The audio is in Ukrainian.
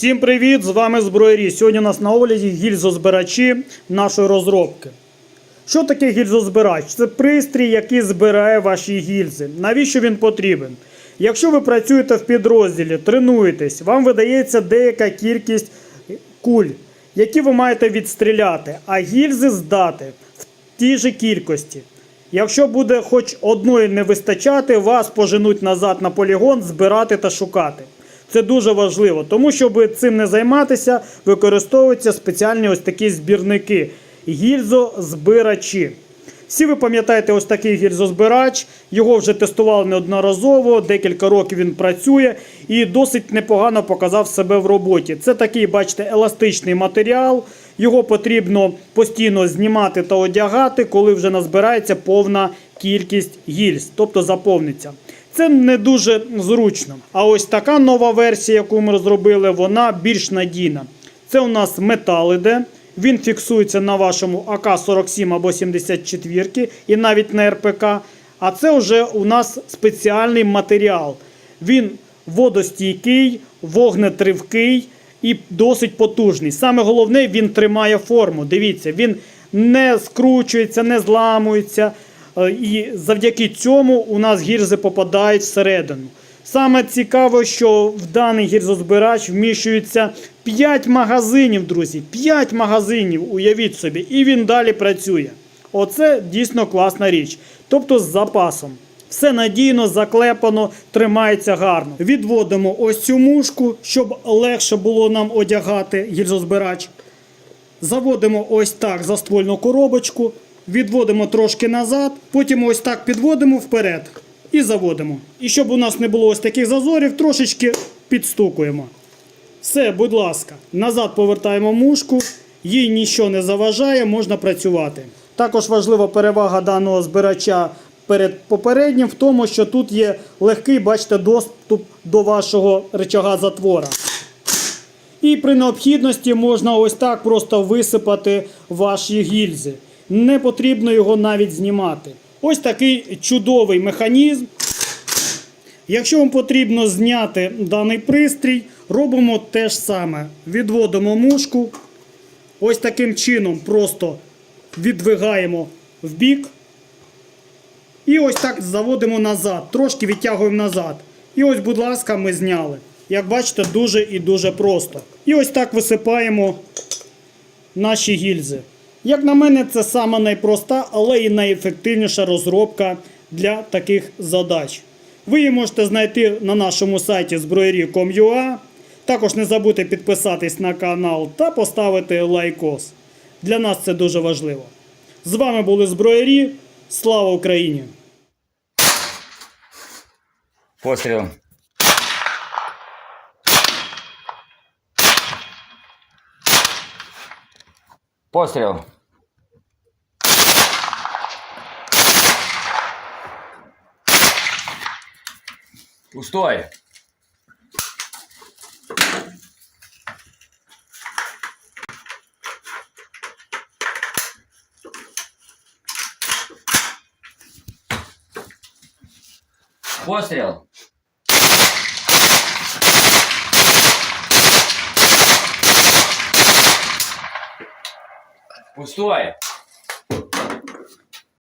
Всім привіт! З вами Зброярі. Сьогодні у нас на огляді гільзозбирачі нашої розробки. Що таке гільзозбирач? Це пристрій, який збирає ваші гільзи. Навіщо він потрібен? Якщо ви працюєте в підрозділі, тренуєтесь, вам видається деяка кількість куль, які ви маєте відстріляти, а гільзи здати в тій же кількості. Якщо буде хоч одної не вистачати, вас поженуть назад на полігон, збирати та шукати. Це дуже важливо, тому щоб цим не займатися, використовуються спеціальні ось такі збірники гільзозбирачі. Всі ви пам'ятаєте ось такий гільзозбирач, його вже тестували неодноразово, декілька років він працює і досить непогано показав себе в роботі. Це такий, бачите, еластичний матеріал. Його потрібно постійно знімати та одягати, коли вже назбирається повна кількість гільз, тобто заповниться. Це не дуже зручно. А ось така нова версія, яку ми розробили, вона більш надійна. Це у нас метал іде. Він фіксується на вашому АК-47 або 74 і навіть на РПК. А це вже у нас спеціальний матеріал. Він водостійкий, вогнетривкий і досить потужний. Саме головне, він тримає форму. Дивіться, він не скручується, не зламується. Е, І завдяки цьому у нас гірзи попадають всередину. Саме цікаво, що в даний гірзозбирач вміщується 5 магазинів, друзі. 5 магазинів, уявіть собі, і він далі працює. Оце дійсно класна річ. Тобто з запасом. Все надійно, заклепано, тримається гарно. Відводимо ось цю мушку, щоб легше було нам одягати гільзозбирач. Заводимо ось так за ствольну коробочку, відводимо трошки назад, потім ось так підводимо вперед і заводимо. І щоб у нас не було ось таких зазорів, трошечки підстукуємо. Все, будь ласка, назад повертаємо мушку, їй нічого не заважає, можна працювати. Також важлива перевага даного збирача перед попереднім в тому, що тут є легкий, бачите, доступ до вашого рычага затвора. І при необхідності можна ось так просто висипати ваші гільзи. Не потрібно його навіть знімати. Ось такий чудовий механізм. Якщо вам потрібно зняти даний пристрій, робимо те ж саме. Відводимо мушку. Ось таким чином просто відвигаємо в бік. І ось так заводимо назад, трошки відтягуємо назад. І ось, будь ласка, ми зняли. Як бачите, дуже і дуже просто. І ось так висипаємо наші гільзи. Як на мене, це сама найпроста, але і найефективніша розробка для таких задач. Ви її можете знайти на нашому сайті зброєрі.com.ua. Також не забудьте підписатись на канал та поставити лайкос. Для нас це дуже важливо. З вами були зброярі. Слава Україні! Постріл. Постріл. Пустой. Постріл. Пустой.